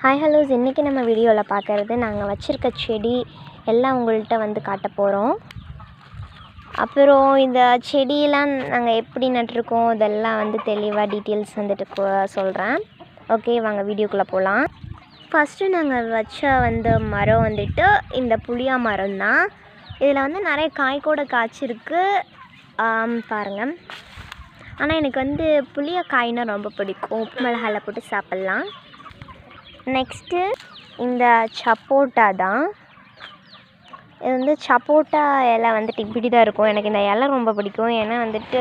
Hi hellos இன்றைக்கி நம்ம வீடியோவில் பார்க்குறது நாங்கள் வச்சுருக்க செடி எல்லாம் உங்கள்கிட்ட வந்து காட்ட போகிறோம் அப்புறம் இந்த செடியெல்லாம் நாங்கள் எப்படி நட்டிருக்கோம் இதெல்லாம் வந்து தெளிவாக டீட்டெயில்ஸ் வந்துட்டு சொல்கிறேன் ஓகே வாங்க வீடியோக்குள்ளே போகலாம் ஃபஸ்ட்டு நாங்கள் வச்ச வந்து மரம் வந்துட்டு இந்த புளியா மரம் தான் இதில் வந்து நிறைய காய் கூட காய்ச்சிருக்கு. பாருங்கள் ஆனால் எனக்கு வந்து புளிய காய்னால் ரொம்ப பிடிக்கும். உப்பு மிளகாயில் போட்டு சாப்பிட்லாம். நெக்ஸ்ட்டு இந்த சப்போட்டா தான். இது வந்து சப்போட்டா இலை வந்துட்டு இப்படி தான் இருக்கும். எனக்கு இந்த இலை ரொம்ப பிடிக்கும். ஏன்னா வந்துட்டு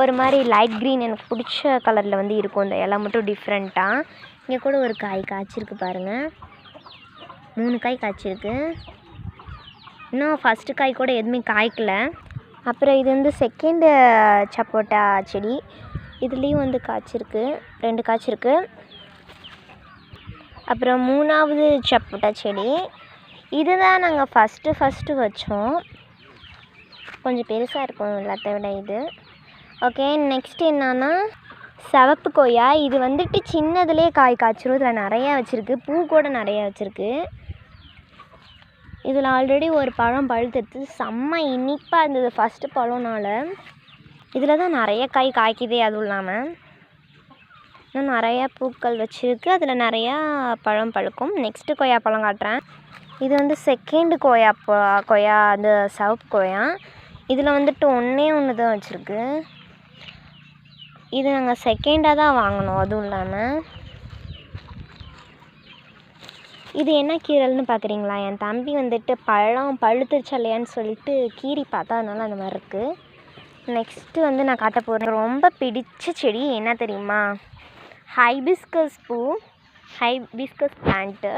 ஒரு மாதிரி லைட் க்ரீன் எனக்கு பிடிச்ச கலரில் வந்து இருக்கும். இந்த இலை மட்டும் டிஃப்ரெண்ட்டாக இங்கே கூட ஒரு காய் காய்ச்சிருக்கு பாருங்கள் மூணு காய் காய்ச்சிருக்கு. இன்னும் ஃபஸ்ட்டு காய் கூட எதுவுமே காய்க்கல. அப்புறம் இது வந்து செகண்டு சப்போட்டா செடி. இதுலேயும் வந்து காய்ச்சிருக்கு. ரெண்டு காய்ச்சிருக்கு. அப்புறம் மூணாவது சப்போட்டா செடி. இதுதான் நாங்கள் ஃபஸ்ட்டு ஃபஸ்ட்டு வச்சோம். கொஞ்சம் பெருசாக இருக்கும் எல்லாத்த விட இது. ஓகே நெக்ஸ்ட் என்னன்னா சிவப்பு கொய்யா இது வந்துட்டு சின்னதுலேயே காய் காய்ச்சிரும். இதில் நிறையா வச்சுருக்கு. பூ கூட நிறையா வச்சுருக்கு. இதில் ஆல்ரெடி ஒரு பழம் பழுத்துட்டு செம்ம இனிப்பாக இருந்தது ஃபஸ்ட்டு பழம்னால. இதில் தான் நிறைய காய் காய்க்குதே அதுவும் இல்லாமல் இன்னும் நிறையா பூக்கள் வச்சுருக்கு. அதில் நிறையா பழம் பழுக்கும். நெக்ஸ்ட்டு கொய்யா பழம் காட்டுறேன். இது வந்து செகண்டு கொய்யா கொய்யா அந்த சிவப்பு கொய்யா. இதில் வந்துட்டு ஒன்றே ஒன்று தான் வச்சுருக்கு. இது நாங்கள் செகண்டாக தான் வாங்கினோம் அதுவும் இல்லாமல் இது என்ன கீரல்னு பார்க்குறீங்களா என் தம்பி வந்துட்டு பழம் பழுத்துருச்சா இல்லையான்னு சொல்லிட்டு கீறி பார்த்தா அதனால அந்த மாதிரி இருக்குது நெக்ஸ்ட்டு வந்து நான் காட்ட போகிறேன் ரொம்ப பிடிச்ச செடி என்ன தெரியுமா? ஹைபிஸ்கஸ் பூ ஹைபிஸ்கஸ் பிளான்ட்டு.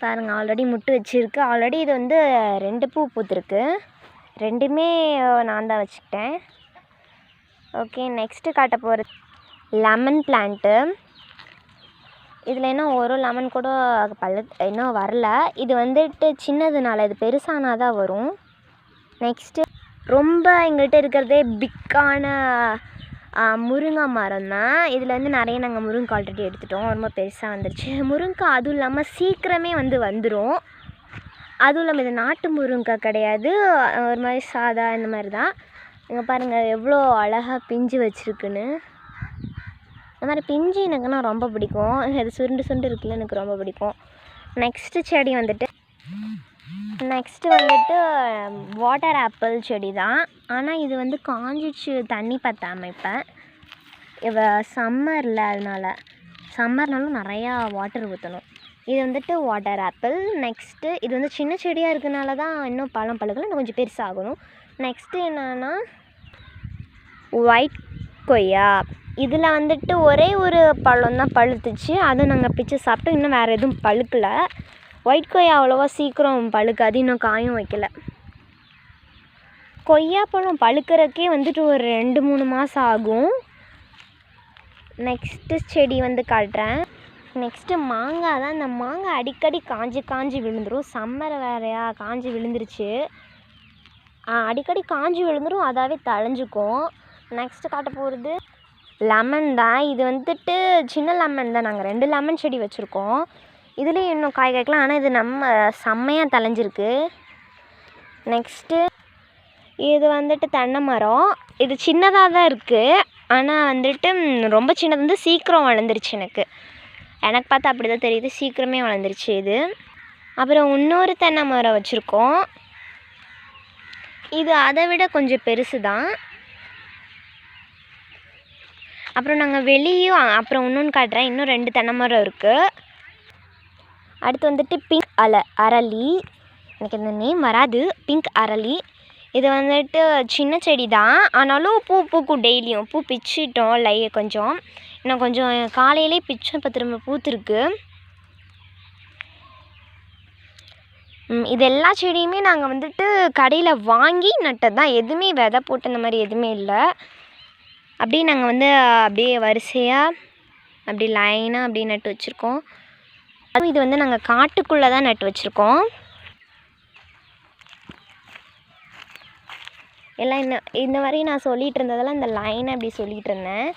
பாருங்கள் ஆல்ரெடி முட்டு வச்சுருக்கு. ஆல்ரெடி இது வந்து ரெண்டு பூ பூத்துருக்கு. ரெண்டுமே நான் தான் வச்சுக்கிட்டேன். ஓகே நெக்ஸ்ட்டு காட்ட போகிறது லெமன் பிளான்ட்டு. இதில் இன்னும் ஒரு லெமன் கூட பழு இன்னும் வரல. இது வந்துட்டு சின்னதுனால இது பெருசானா தான் வரும். நெக்ஸ்ட்டு ரொம்ப எங்கள்கிட்ட இருக்கிறதே பிக்கான முருங்கை மரம் தான். இதில் வந்து நிறைய நாங்கள் முருங்கை ஆல்ரெடி எடுத்துட்டோம். ரொம்ப பெருசாக வந்துருச்சு. முருங்கை அதுவும் இல்லாமல் சீக்கிரமே வந்து வந்துடும் அதுவும் இல்லாமல் இது நாட்டு முருங்கை கிடையாது. ஒரு மாதிரி சாதா இந்த மாதிரி தான். இங்கே பாருங்கள் எவ்வளோ அழகாக பிஞ்சு வச்சுருக்குன்னு. இந்த மாதிரி பிஞ்சு எனக்குன்னா ரொம்ப பிடிக்கும். அது சுருண்டு சுருண்டு இருக்குல்ல எனக்கு ரொம்ப பிடிக்கும். நெக்ஸ்ட்டு செடி வந்துட்டு நெக்ஸ்ட்டு வந்துட்டு வாட்டர் ஆப்பிள் செடி தான். ஆனால் இது வந்து காஞ்சிச்சு தண்ணி பத்தாமல் இப்போ. இவ சம்மரில் அதனால் சம்மர்னாலும் நிறையா வாட்டர் ஊற்றணும் இது வந்துட்டு வாட்டர் ஆப்பிள் நெக்ஸ்ட்டு இது வந்து சின்ன செடியாக இருக்கனால தான் இன்னும் பழம் பழுக்கல இன்னும் கொஞ்சம் பெருசாகணும். நெக்ஸ்ட்டு என்னென்னா ஒயிட் கொய்யா. இதில் வந்துட்டு ஒரே ஒரு பழம் தான் பழுத்துச்சு. அதை நாங்கள் பிச்சு சாப்பிட்டோம் இன்னும் வேறு எதுவும் பழுக்கலை. ஒயிட் கொய்யா அவ்வளோவா சீக்கிரம் பழுக்காது இன்னும் காயும் வைக்கல. கொய்யா பழம் வந்துட்டு ஒரு ரெண்டு மூணு மாதம் ஆகும். நெக்ஸ்ட்டு செடி வந்து காட்டுறேன். நெக்ஸ்ட்டு மாங்காய் தான். இந்த மாங்காய் அடிக்கடி காஞ்சி காஞ்சி விழுந்துரும். சம்மர் வேறையா காஞ்சி விழுந்துருச்சு. அடிக்கடி காஞ்சி விழுந்துடும் அதாவே தழைஞ்சுக்கும். நெக்ஸ்ட்டு காட்ட போகிறது லெமன் தான். இது வந்துட்டு சின்ன லெமன் தான். நாங்கள் ரெண்டு லெமன் செடி வச்சுருக்கோம். இதுலேயும் இன்னும் காய் காய்க்கலாம். ஆனால் இது நம்ம செம்மையாக தழைஞ்சிருக்கு. நெக்ஸ்ட்டு இது வந்துட்டு தென்னை மரம். இது சின்னதாக தான் இருக்குது ஆனால் வந்துட்டு ரொம்ப சின்னது வந்து சீக்கிரம் வளர்ந்துருச்சு எனக்கு. எனக்கு பார்த்தா அப்படி தான் தெரியுது. சீக்கிரமே வளர்ந்துருச்சு இது. அப்புறம் இன்னொரு தென்னை மரம் வச்சுருக்கோம். இது அதை விட கொஞ்சம் பெருசு தான். அப்புறம் நாங்கள் வெளியும் அப்புறம் இன்னொன்று காட்டுறேன். இன்னும் ரெண்டு தென்னை மரம் இருக்குது அடுத்து வந்துட்டு பிங்க் அலை அரளி. எனக்கு இந்த நேம் வராது. பிங்க் அரளி. இது வந்துட்டு சின்ன செடி தான். ஆனாலும் பூ பூக்கும் டெய்லியும். பூ பிச்சிட்டோம் லை கொஞ்சம். இன்னும் கொஞ்சம் காலையிலே பிச்சோம் இப்போ திரும்ப பூத்துருக்கு. இது எல்லா செடியுமே நாங்கள் வந்துட்டு கடையில் வாங்கி நட்டது தான். எதுவுமே விதை போட்டு இந்த மாதிரி எதுவுமே இல்லை. அப்படியே நாங்கள் வந்து அப்படியே வரிசையாக அப்படி லைனாக அப்படியே நட்டு வச்சுருக்கோம். அதுவும் இது வந்து நாங்கள் காட்டுக்குள்ளே தான் நட்டு வச்சுருக்கோம். எல்லாம் இன்ன இந்த வரையும் நான் சொல்லிகிட்டு இருந்ததெல்லாம் இந்த லைனை அப்படி சொல்லிகிட்டு இருந்தேன்.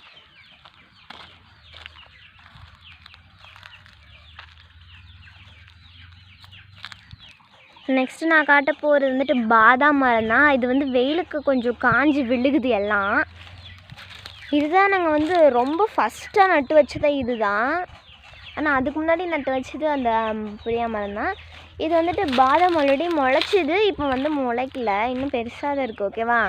நெக்ஸ்ட் நான் காட்ட போகிறது வந்துட்டு பாதாம் மரம் தான். இது வந்து வெயிலுக்கு கொஞ்சம் காஞ்சி விழுகுது எல்லாம். இதுதான் நாங்கள் வந்து ரொம்ப ஃபஸ்ட்டாக நட்டு வச்சதே இது தான் ஆனால் அதுக்கு முன்னாடி நட்டு வச்சது அந்த புளியா மரம் தான். இது வந்துட்டு பாதாம் ஆல்ரெடி முளைச்சிது இப்போ வந்து முளைக்கல. இன்னும் பெருசாக தான் இருக்குது ஓகேவா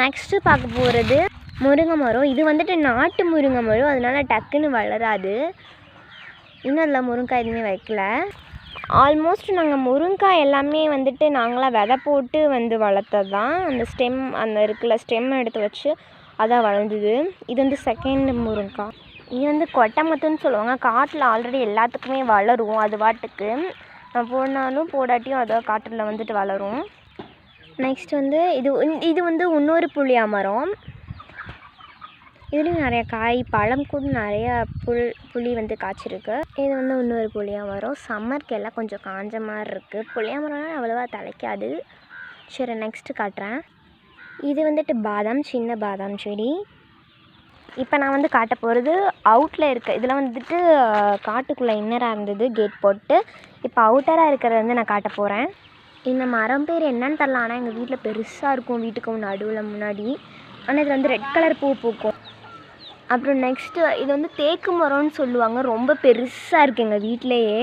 நெக்ஸ்ட்டு பார்க்க போகிறது முருங்கை மரம். இது வந்துட்டு நாட்டு முருங்கை மரம் அதனால் டக்குன்னு வளராது. இன்னும் அதில் முருங்காய் எதுவுமே வைக்கல. ஆல்மோஸ்ட் நாங்கள் முருங்காய் எல்லாமே வந்துட்டு நாங்களாக விதை போட்டு வந்து வளர்த்தது தான் அந்த ஸ்டெம் அந்த இருக்குல்ல ஸ்டெம் எடுத்து வச்சு அதான் வளர்ந்தது. இது வந்து செகண்ட் முருங்காய் இது வந்து கொட்டை மத்துன்னு சொல்லுவாங்க. காட்டில் ஆல்ரெடி எல்லாத்துக்குமே வளரும் அது பாட்டுக்கு. போனாலும் போடாட்டியும் அதான் காற்றில் வந்துட்டு வளரும். நெக்ஸ்ட் வந்து இது இது வந்து இன்னொரு புளியா மரம் இதுலேயும் நிறைய காய் பழம் கூட நிறைய புல் புளி வந்து காய்ச்சிருக்கு. இது வந்து இன்னொரு புளியா மரம் சம்மருக்கு எல்லாம் கொஞ்சம் காஞ்ச மாதிரி இருக்குது புளியா மரம்னா அவ்வளோவா தலைக்காது. சரி நெக்ஸ்ட்டு காட்டுறேன். இது வந்துட்டு பாதாம் சின்ன பாதாம் செடி. இப்போ நான் வந்து காட்ட போகிறது அவுட்டில் இருக்க இதில் வந்துட்டு காட்டுக்குள்ளே இன்னராக இருந்தது கேட் போட்டு. இப்போ அவுட்டராக இருக்கிறத வந்து நான் காட்ட போகிறேன் இந்த மரம் பேர் என்னன்னு தெரில ஆனால் எங்கள் வீட்டில் பெருசாக இருக்கும் வீட்டுக்கு நடுவில் முன்னாடி. ஆனால் இது வந்து ரெட் கலர் பூ பூக்கும். அப்புறம் நெக்ஸ்ட்டு இது வந்து தேக்கு மரம்னு சொல்லுவாங்க. ரொம்ப பெருசாக இருக்குது எங்கள் வீட்டிலையே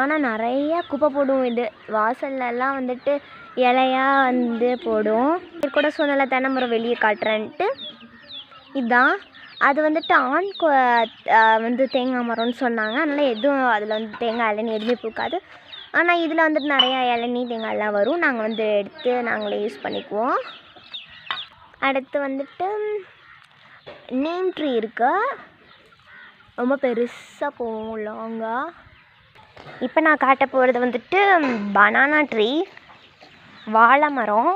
ஆனால் நிறைய குப்பை போடும் இது. வாசல்லலாம் வந்துட்டு இலையா வந்து போடும். இது கூட சொன்னல தென்னை மரம் வெளியே காட்டுறேன்ட்டு. இதுதான் அது வந்துட்டு ஆண் கொ வந்து தேங்காய் மரம்னு சொன்னாங்க. அதனால் எதுவும் அதில் வந்து தேங்காய் இளநீ எதுவுமே பூக்காது. ஆனால் இதில் வந்துட்டு நிறையா இளநீ தேங்காய் எல்லாம் வரும். நாங்கள் வந்து எடுத்து நாங்களே யூஸ் பண்ணிக்குவோம். அடுத்து வந்துட்டு நீம் ட்ரீ இருக்குது ரொம்ப பெருசாக போகும் லாங்காக இப்போ நான் காட்ட போகிறது வந்துட்டு பனானா ட்ரீ வாழை மரம்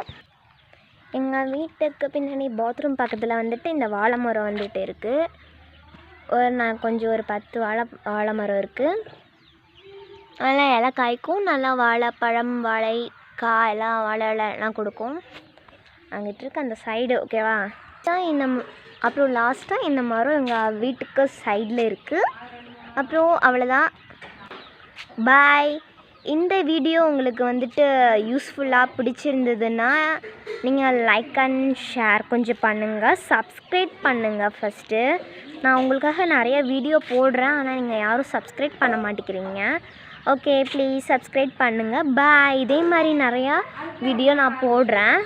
எங்கள் வீட்டுக்கு பின்னாடி பாத்ரூம் பக்கத்தில் வந்துட்டு இந்த வாழை மரம் வந்துட்டு இருக்குது ஒரு நான் கொஞ்சம் ஒரு பத்து வாழை வாழை மரம் இருக்குது அதெல்லாம் இலை காய்க்கும். நல்லா வாழை பழம் வாழை காய் எல்லாம் வாழை இலைலாம் கொடுக்கும். அங்கிட்டு இருக்க அந்த சைடு ஓகேவா தான் இந்த அப்புறம் லாஸ்ட்டாக இந்த மரம் எங்கள் வீட்டுக்கு சைடில் இருக்குது அப்புறம் அவ்வளோதான் பாய் இந்த வீடியோ உங்களுக்கு வந்துட்டு யூஸ்ஃபுல்லாக பிடிச்சிருந்ததுன்னா நீங்கள் லைக் அண்ட் ஷேர் கொஞ்சம் பண்ணுங்கள் சப்ஸ்கிரைப் பண்ணுங்கள் ஃபஸ்ட்டு நான் உங்களுக்காக நிறைய வீடியோ போடுறேன். ஆனால் நீங்கள் யாரும் சப்ஸ்கிரைப் பண்ண மாட்டேங்கிறீங்க. ஓகே ப்ளீஸ் சப்ஸ்கிரைப் பண்ணுங்கள் பாய் இதே மாதிரி நிறையா வீடியோ நான் போடுறேன்.